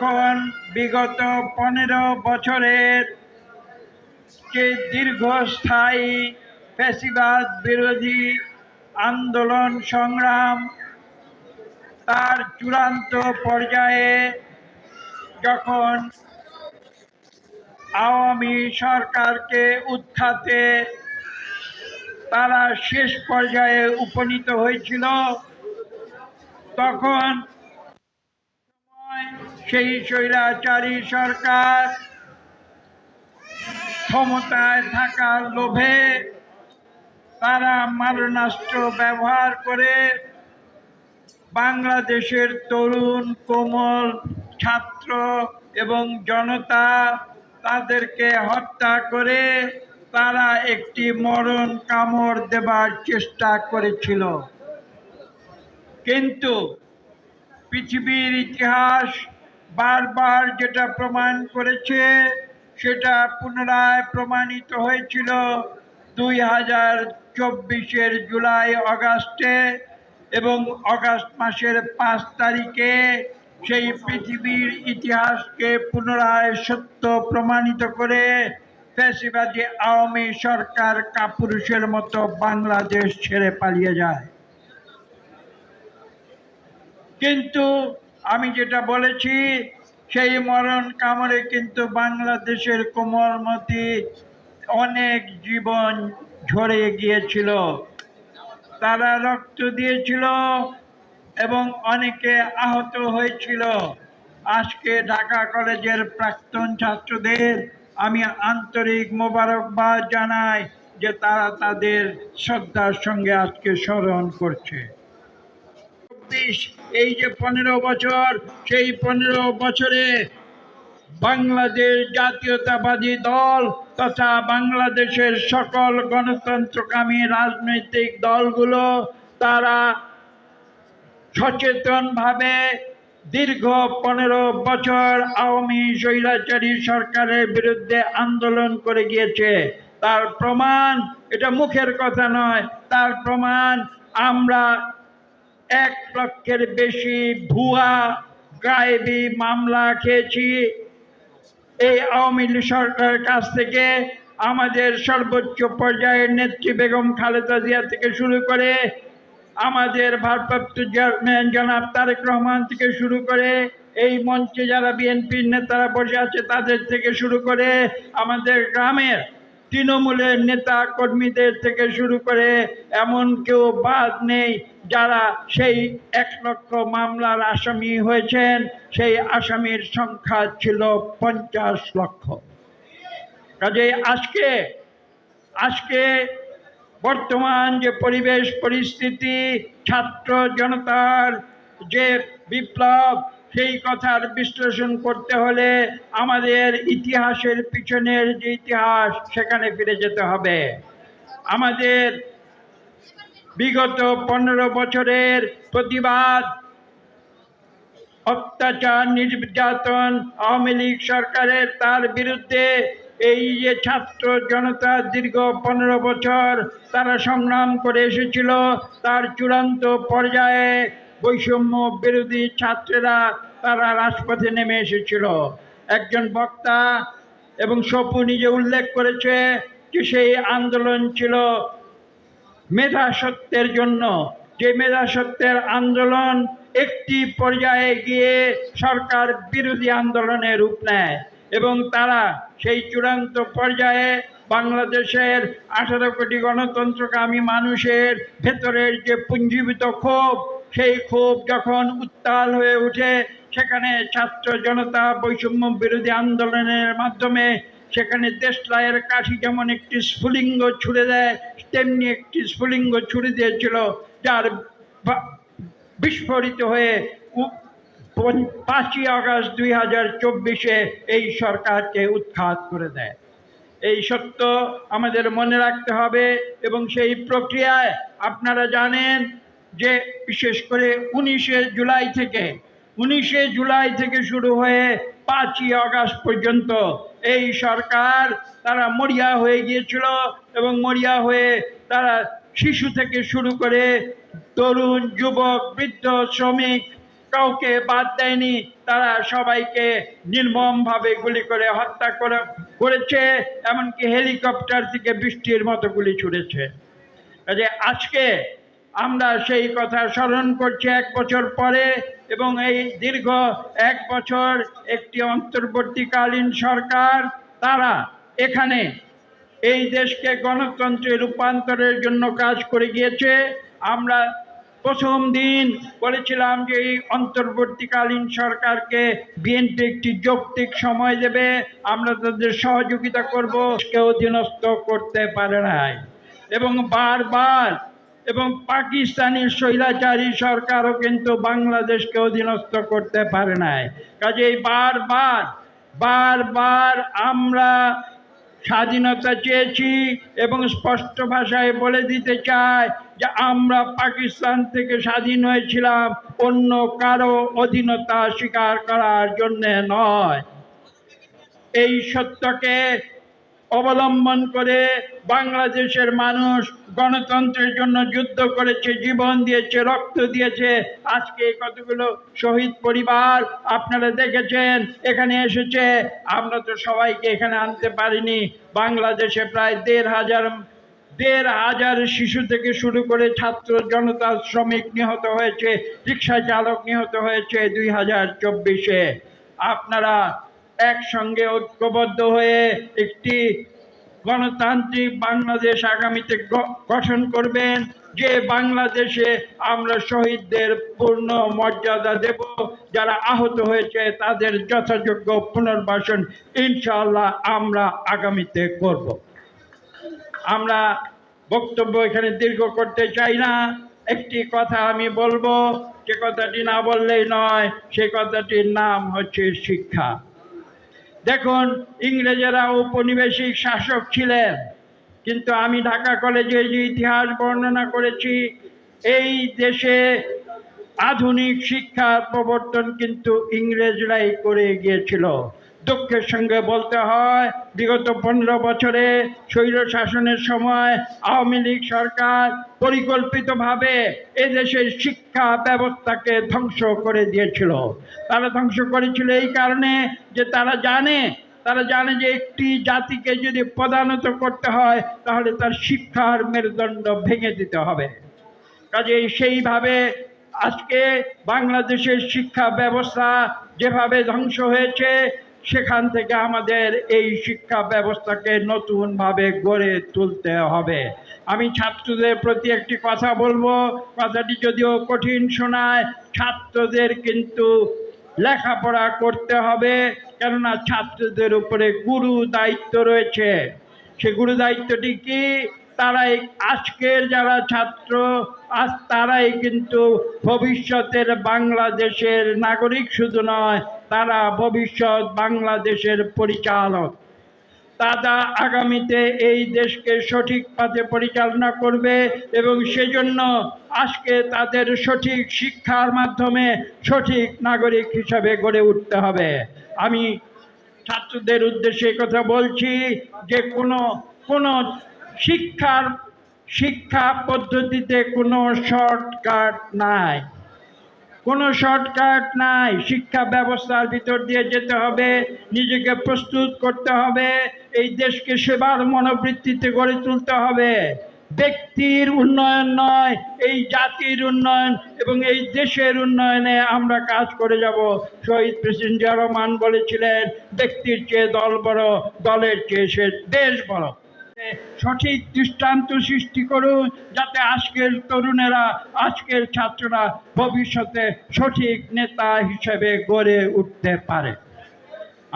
যখন বিগত পনেরো বছরের যে দীর্ঘস্থায়ী ফ্যাসিবাদ বিরোধী আন্দোলন সংগ্রাম, তার চূড়ান্ত পর্যায়ে যখন আওয়ামী সরকারকে উৎখাতে তারা শেষ পর্যায়ে উপনীত হয়েছিল, তখন সেই স্বৈরাচারী সরকার ক্ষমতায় থাকার লোভে তারা মারণাস্ত্র ব্যবহার করে বাংলাদেশের তরুণ, কোমল ছাত্র এবং জনতা তাদেরকে হত্যা করে তারা একটি মরণ কামড় দেবার চেষ্টা করেছিল। কিন্তু পৃথিবীর ইতিহাস বারবার যেটা প্রমাণ করেছে, সেটা পুনরায় প্রমাণিত হয়েছিল দুই হাজার চব্বিশের জুলাই অগাস্টে এবং অগাস্ট মাসের পাঁচ তারিখে সেই পৃথিবীর ইতিহাসকে পুনরায় সত্য প্রমাণিত করে ফ্যাসিবাদী আওয়ামী সরকার কাপুরুষের মতো বাংলাদেশ ছেড়ে পালিয়ে যায়। কিন্তু আমি যেটা বলেছি, সেই মরণ কামড়ে কিন্তু বাংলাদেশের কোমলমতি অনেক জীবন ঝরে গিয়েছিল। তারা রক্ত দিয়েছিল এবং অনেকে আহত হয়েছিল। আজকে ঢাকা কলেজের প্রাক্তন ছাত্রদের আমি আন্তরিক মোবারকবাদ জানাই যে তারা তাদের শ্রদ্ধার সঙ্গে আজকে স্মরণ করছে। চব্বিশ এই যে পনেরো বছর, সেই পনেরো বছরে বাংলাদেশ জাতীয়তাবাদী দল তথা বাংলাদেশের সকল গণতন্ত্রকামী রাজনৈতিক দলগুলো, তারা সচেতনভাবে দীর্ঘ পনেরো বছর আওয়ামী স্বৈরাচারী সরকারের বিরুদ্ধে আন্দোলন করে গিয়েছে। তার প্রমাণ, এটা মুখের কথা নয়, তার প্রমাণ আমরা এক লক্ষের বেশি ভুয়া গায়েবি মামলা খেয়েছি। এই আওয়ামী লীগ সরকারের কাছ থেকে আমাদের সর্বোচ্চ পর্যায়ের নেত্রী বেগম খালেদা জিয়া থেকে শুরু করে আমাদের ভারপ্রাপ্ত চেয়ারম্যান জনাব তারেক রহমান থেকে শুরু করে এই মঞ্চে যারা বিএনপির নেতারা বসে আছে তাদের থেকে শুরু করে আমাদের গ্রামের তৃণমূলের নেতা কর্মীদের থেকে শুরু করে এমন কেউ বাদ নেই। যারা সেই এক লক্ষ মামলার আসামি হয়েছেন, সেই আসামির সংখ্যা ছিল পঞ্চাশ লক্ষ। কাজে আজকে আজকে বর্তমান যে পরিবেশ পরিস্থিতি, ছাত্র জনতার যে বিপ্লব, সেই কথার বিশ্লেষণ করতে হলে আমাদের ইতিহাসের পিছনের যে ইতিহাস, সেখানে ফিরে যেতে হবে। আমাদের বিগত পনেরো বছরের প্রতিবাদ, অত্যাচার, নির্যাতন আওয়ামী লীগ সরকারের তার বিরুদ্ধে এই যে ছাত্র জনতা দীর্ঘ পনেরো বছর তারা সংগ্রাম করে এসেছিল, তার চূড়ান্ত পর্যায়ে বৈষম্য বিরোধী ছাত্রেরা তারা রাজপথে নেমে এসেছিল। একজন বক্তা এবং সপু নিজে উল্লেখ করেছে যে সেই আন্দোলন ছিল মেধা সত্যের জন্য যে মেধা সত্যের আন্দোলন একটি পর্যায়ে গিয়ে সরকার বিরোধী আন্দোলনে রূপ নেয় এবং তারা সেই চূড়ান্ত পর্যায়ে বাংলাদেশের আঠারো কোটি গণতন্ত্রকামী মানুষের ভেতরের যে পুঞ্জীবিত ক্ষোভ, সেই ক্ষোভ যখন উত্তাল হয়ে ওঠে, সেখানে ছাত্র জনতা বৈষম্য বিরোধী আন্দোলনের মাধ্যমে সেখানে দেশলাইয়ের কাঠি যেমন একটি স্ফুলিঙ্গ ছুড়ে দেয় তেমনি একটি স্ফুলিঙ্গ ছুড়ে দিয়েছিল, যার বিস্ফোরিত হয়ে পাঁচই আগস্ট দুই হাজার চব্বিশে এই সরকারকে উৎখাত করে দেয়। এই সত্য আমাদের মনে রাখতে হবে এবং সেই প্রক্রিয়ায় আপনারা জানেন যে বিশেষ করে উনিশে জুলাই থেকে উনিশে জুলাই থেকে শুরু হয়ে পাঁচই আগস্ট পর্যন্ত এই সরকার তারা মরিয়া হয়ে গিয়েছিল এবং মরিয়া হয়ে তারা শিশু থেকে শুরু করে তরুণ, যুবক, বৃদ্ধ, শ্রমিক কাউকে বাদ দেয়নি। তারা সবাইকে নির্মমভাবে গুলি করে হত্যা করে করেছে, এমনকি হেলিকপ্টার থেকে বৃষ্টির মতো গুলি ছুড়েছে। কাজে আজকে আমরা সেই কথা স্মরণ করছি এক বছর পরে এবং এই দীর্ঘ এক বছর একটি অন্তর্বর্তীকালীন সরকার, তারা এখানে এই দেশকে গণতন্ত্রে রূপান্তরের জন্য কাজ করে গিয়েছে। আমরা প্রথম দিন বলেছিলাম যে এই অন্তর্বর্তীকালীন সরকারকে বিএনপি একটি যৌক্তিক সময় দেবে। আমরা তাদের সহযোগিতা করব, কেউ অধীনস্থ করতে পারে নাই। এবং বারবার এবং পাকিস্তানি স্বৈরাচারী সরকারও কিন্তু বাংলাদেশকে অধীনস্থ করতে পারে নাই। কাজেই বারবার বারবার আমরা স্বাধীনতা চেয়েছি এবং স্পষ্ট ভাষায় বলে দিতে চাই যে আমরা পাকিস্তান থেকে স্বাধীন হয়েছিলাম অন্য কারও অধীনতা স্বীকার করার জন্যে নয়। এই সত্যকে অবলম্বন করে বাংলাদেশের মানুষ গণতন্ত্রের জন্য যুদ্ধ করেছে, জীবন দিয়েছে, রক্ত দিয়েছে। আজকে কতগুলো শহীদ পরিবার আপনারা দেখেছেন, এখানে এসেছে। আমরা তো সবাইকে এখানে আনতে পারিনি। বাংলাদেশে প্রায় দেড় হাজার দেড় হাজার শিশু থেকে শুরু করে ছাত্র জনতা শ্রমিক নিহত হয়েছে, রিক্সা চালক নিহত হয়েছে দুই হাজার চব্বিশে। আপনারা একসঙ্গে ঐক্যবদ্ধ হয়ে একটি গণতান্ত্রিক বাংলাদেশ আগামীতে গঠন করবেন। যে বাংলাদেশে আমরা শহীদদের পূর্ণ মর্যাদা দেব, যারা আহত হয়েছে, তাদের যথাযোগ্য পুনর্বাসন ইনশাআল্লাহ আমরা আগামীতে করব। আমরা বক্তব্য এখানে দীর্ঘ করতে চাই না। একটি কথা আমি বলব, যে কথাটি না বললেই নয়, সে কথাটির নাম হচ্ছে শিক্ষা। দেখুন, ইংরেজেরা ঔপনিবেশিক শাসক ছিলেন, কিন্তু আমি ঢাকা কলেজে যে ইতিহাস বর্ণনা করেছি, এই দেশে আধুনিক শিক্ষার প্রবর্তন কিন্তু ইংরেজরাই করে গিয়েছিল। দুঃখের সঙ্গে বলতে হয়, বিগত পনেরো বছরে স্বৈর শাসনের সময় আওয়ামী লীগ সরকার পরিকল্পিতভাবে এদেশের শিক্ষা ব্যবস্থাকে ধ্বংস করে দিয়েছিল। তারা ধ্বংস করেছিল এই কারণে যে তারা জানে তারা জানে যে একটি জাতিকে যদি প্রধানত করতে হয়, তাহলে তার শিক্ষার মেরুদণ্ড ভেঙে দিতে হবে। কাজেই সেইভাবে আজকে বাংলাদেশের শিক্ষা ব্যবস্থা যেভাবে ধ্বংস হয়েছে সেখান থেকে আমাদের এই শিক্ষা ব্যবস্থাকে নতুনভাবে গড়ে তুলতে হবে। আমি ছাত্রদের প্রতি একটি কথা বলব। কথাটি যদিও কঠিন শোনায়, ছাত্রদের কিন্তু লেখাপড়া করতে হবে, কেননা ছাত্রদের উপরে গুরু দায়িত্ব রয়েছে। সে গুরু দায়িত্বটি কি? তারাই আজকের যারা ছাত্র, আজ তারাই কিন্তু ভবিষ্যতের বাংলাদেশের নাগরিক শুধু নয় তারা ভবিষ্যৎ বাংলাদেশের পরিচালক। তারা আগামীতে এই দেশকে সঠিক পথে পরিচালনা করবে এবং সেজন্য আজকে তাদের সঠিক শিক্ষার মাধ্যমে সঠিক নাগরিক হিসাবে গড়ে উঠতে হবে। আমি ছাত্রদের উদ্দেশ্যে কথা বলছি যে কোনো কোনো শিক্ষার, শিক্ষা পদ্ধতিতে কোনো শর্টকাট নাই। কোনো শর্টকাট নাই। শিক্ষা ব্যবস্থার ভিতর দিয়ে যেতে হবে, নিজেকে প্রস্তুত করতে হবে, এই দেশকে সেবার মনোবৃত্তিতে গড়ে তুলতে হবে। ব্যক্তির উন্নয়ন নয়, এই জাতির উন্নয়ন এবং এই দেশের উন্নয়নে আমরা কাজ করে যাব। শহীদ প্রেসিডেন্ট রহমান বলেছিলেন, ব্যক্তির চেয়ে দল বড়, দলের চেয়ে সে দেশ বড়। সঠিক দৃষ্টান্ত সৃষ্টি করুন, যাতে আজকের তরুণেরা, আজকের ছাত্ররা ভবিষ্যতে সঠিক নেতা হিসেবে গড়ে উঠতে পারে।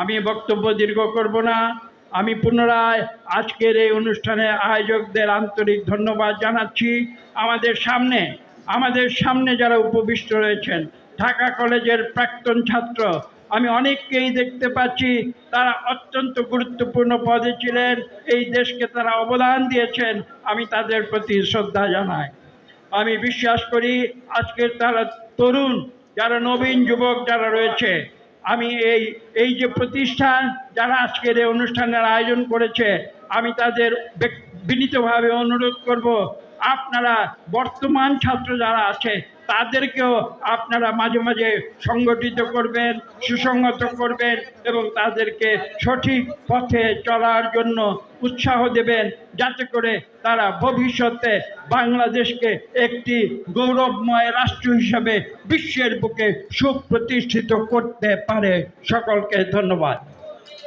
আমি বক্তব্য দীর্ঘ করব না। আমি পুনরায় আজকের এই অনুষ্ঠানে আয়োজকদের আন্তরিক ধন্যবাদ জানাচ্ছি। আমাদের সামনে আমাদের সামনে যারা উপবিষ্ট রয়েছেন, ঢাকা কলেজের প্রাক্তন ছাত্র আমি অনেককেই দেখতে পাচ্ছি, তারা অত্যন্ত গুরুত্বপূর্ণ পদে ছিলেন, এই দেশকে তারা অবদান দিয়েছেন, আমি তাদের প্রতি শ্রদ্ধা জানাই। আমি বিশ্বাস করি, আজকের তারা তরুণ, যারা নবীন যুবক যারা রয়েছে, আমি এই এই যে প্রতিষ্ঠান যারা আজকের এই অনুষ্ঠানের আয়োজন করেছে, আমি তাদের বিনীতভাবে অনুরোধ করব, আপনারা বর্তমান ছাত্র যারা আছে তাদেরকেও আপনারা মাঝে মাঝে সংগঠিত করবেন, সুসংগত করবেন এবং তাদেরকে সঠিক পথে চলার জন্য উৎসাহ দেবেন যাতে করে তারা ভবিষ্যতে বাংলাদেশকে একটি গৌরবময় রাষ্ট্র হিসাবে বিশ্বের বুকে সুপ্রতিষ্ঠিত করতে পারে। সকলকে ধন্যবাদ।